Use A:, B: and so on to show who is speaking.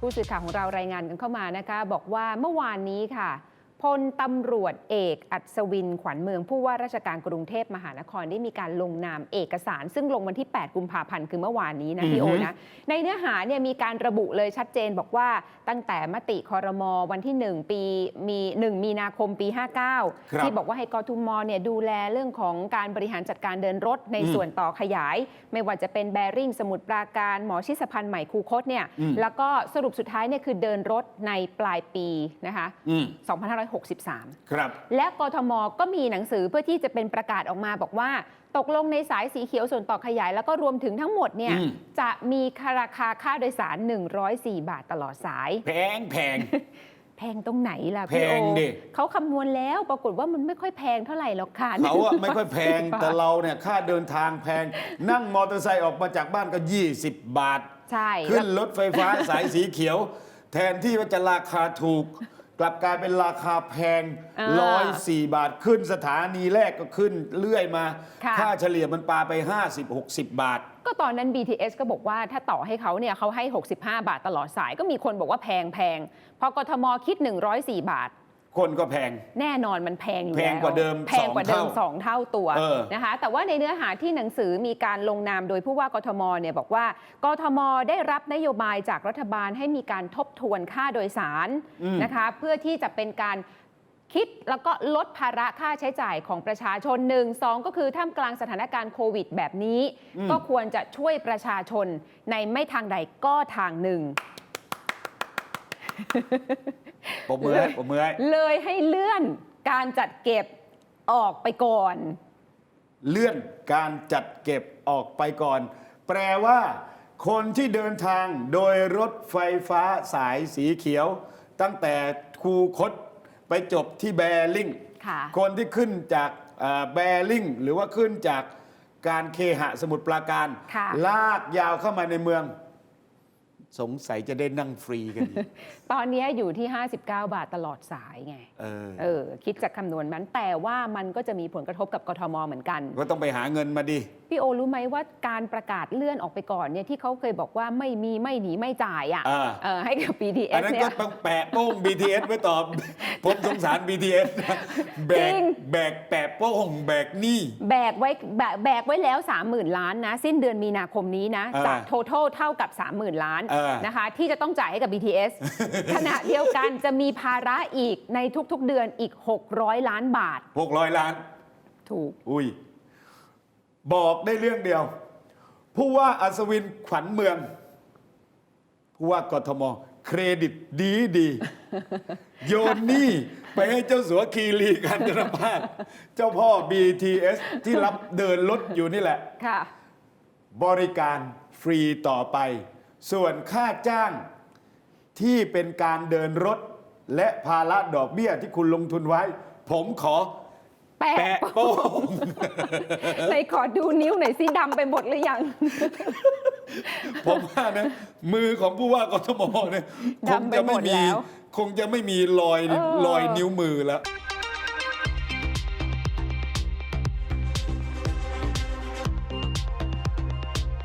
A: ผู้สื่อข่าวของเรารายงานกันเข้ามานะคะ บอกว่าเมื่อวานนี้ค่ะ พลตำรวจเอกอัศวินขวัญเมืองผู้ว่าราชการกรุงเทพมหานครได้มีการลงนามเอกสาร ซึ่งลงวันที่ 8 กุมภาพันธ์คือเมื่อวานนี้นะพี่โอ
B: อือฮึ
A: นะในเนื้อหาเนี่ยมีการระบุเลยชัดเจนบอกว่าตั้งแต่มติคอรมอวันที่ 1 ปีมี 1 มีนาคมปี
B: ครับ
A: 59 ที่บอกว่าให้กทมเนี่ยดูแลเรื่องของการบริหารจัดการเดินรถใน
B: อืม
A: ส่วนต่อขยาย ไม่ว่าจะเป็นแบริ่งสมุทรปราการหมอชิสพันธ์ใหม่คูคตเนี่ย
B: อืม
A: แล้วก็สรุปสุดท้ายเนี่ยคือเดินรถในปลายปีนะคะ
B: อืม
A: 2563
B: ครับ
A: และกทมก็มีหนังสือเพื่อที่จะเป็นประกาศออกมาบอกว่า ตกลงในสายสีเขียวส่วนต่อขยาย แล้วก็รวมถึงทั้งหมดเนี่ย
B: อืม
A: จะมีราคาค่าโดยสาร 104 บาทตลอดสาย
B: แพงแพง
A: แพงตรงไหนล่ะพี่
B: แพ
A: โอง
B: ดิ
A: เขาคำนวณแล้วปรากฏว่ามันไม่ค่อยแพงเท่าไหร่หรอกค่ะ
B: เขาอะไม่ค่อยแพง
A: 110
B: แต่
A: บาท
B: เราเนี่ยค่าเดินทางแพง นั่งมอเตอร์ไซค์ออกมาจากบ้านก็ 20 บาท
A: ใช่
B: ขึ้
A: แล้ว
B: นรถไฟฟ้าสายสีเขียว แทนที่ว่าจะราคาถูก กลับกลายเป็นราคาแพงร้อยสี่บาทขึ้นสถานีแรกก็ขึ้นเรื่อยมา
A: ค่ะ
B: ค่าเฉลี่ยมันปาไป 50-60 บาท
A: ก็ตอนนั้น BTS ก็บอกว่าถ้าต่อให้เขาเนี่ยเขาให้ 65 บาทตลอดสายก็มีคนบอกว่าแพงแพงพอกทมคิด 104 บาท
B: คนก็แพง
A: แน่นอนมันแพงอยู่
B: แพ
A: แล้ว
B: งกว่าเดิม
A: แพงกว่าเดิม
B: ส
A: ส
B: อ
A: องง
B: เท่า
A: เท่าตัว
B: เออ
A: นะคะ แต่ว่าในเนื้อหาที่หนังสือมีการลงนามโดยผู้ว่ากทมเนี่ยบอกว่ากทมได้รับนโยบายจากรัฐบาลให้มีการทบทวนค่าโดยสาร
B: อืม
A: นะคะเพื่อที่จะเป็นการคิดแล้วก็ลดภาระค่าใช้จ่ายของประชาชนหนึ่งสองก็คือท่ามกลางสถานการณ์โควิดแบบนี้ ก็ควรจะช่วยประชาชนในไม่ทางใดก็ทางหนึ่ง
B: ผมมือให้ผมมือให้
A: เลยให้เลื่อนการจัดเก็บออกไปก่อน
B: เลื่อนการจัดเก็บออกไปก่อน แปลว่า คนที่เดินทางโดยรถไฟฟ้าสายสีเขียว ตั้งแต่คูคตไปจบที่แบริ่ง
A: ค่ะ
B: คนที่ขึ้นจากเอ่อแบริ่งหรือว่าขึ้นจากการเคหะสมุทรปราการ
A: ค่ะ
B: ลากยาวเข้ามาในเมือง สงสัยจะได้นั่งฟรีกันอีก
A: ตอนนี้อยู่ที่ 59 บาทตลอดสายไง
B: เออ
A: เออ คิดจากคำนวณนั้นแต่ว่ามันก็จะมีผลกระทบกับกทมเหมือนกัน
B: ก็ต้องไปหาเงินมาดิ
A: พี่โอรู้ไหมว่าการประกาศเลื่อนออกไปก่อนเนี่ยที่เขาเคยบอกว่าไม่มีไม่หนีไม่จ่ายอะ
B: อ่า
A: เออให้กับ
B: อัน
A: BTS
B: นั้น
A: เนี่
B: ก็
A: ย
B: ต้องแปะโป้ง BTS ไว้ตอบ ผมสงสาร BTS นะแบ
A: จริ
B: ก
A: ง
B: แบกแปะโป้งแบกหนี้
A: แบกไว้แบกแบกไว้แล้ว 30,000 ล้านนะ สิ้นเดือนมีนาคมนี้นะ
B: เออ
A: จาก total เท่ากับ 30,000 ล้าน
B: เออ
A: นะคะ ที่จะต้องจ่ายให้กับ BTS ขณะเดียวกันจะมีภาระอีกในทุกๆเดือนอีก 600 ล้านบาท
B: 600 ล้าน
A: ถูก
B: อุ้ย บอกได้เรื่องเดียว ผู้ว่าอัศวินขวัญเมือง ผู้ว่ากทม เครดิตดีดี โยนหนี้ไปให้เจ้าสัวคีรีกันตนพาสเจ้าพ่อ BTS ที่รับเดินรถอยู่นี่แหละ
A: ค่ะ
B: บริการฟรีต่อไป ส่วนค่าจ้างที่เป็นการเดินรถและภาระดอกเบี้ยที่คุณลงทุนไว้ ผมขอ
A: แปะ
B: แปะโป้ง
A: ในขอดูนิ้วหน่อยสิดำไปหมดหรือยัง
B: ผมว่านะ มือของผู้ว่ากทมเนี่ยคง
A: ดำไป
B: จะ
A: หม
B: ไม่
A: ด
B: มี
A: แล้ว
B: คงจะไม่มีรอย
A: เออ
B: รอยนิ้วมือแล้ว
A: ค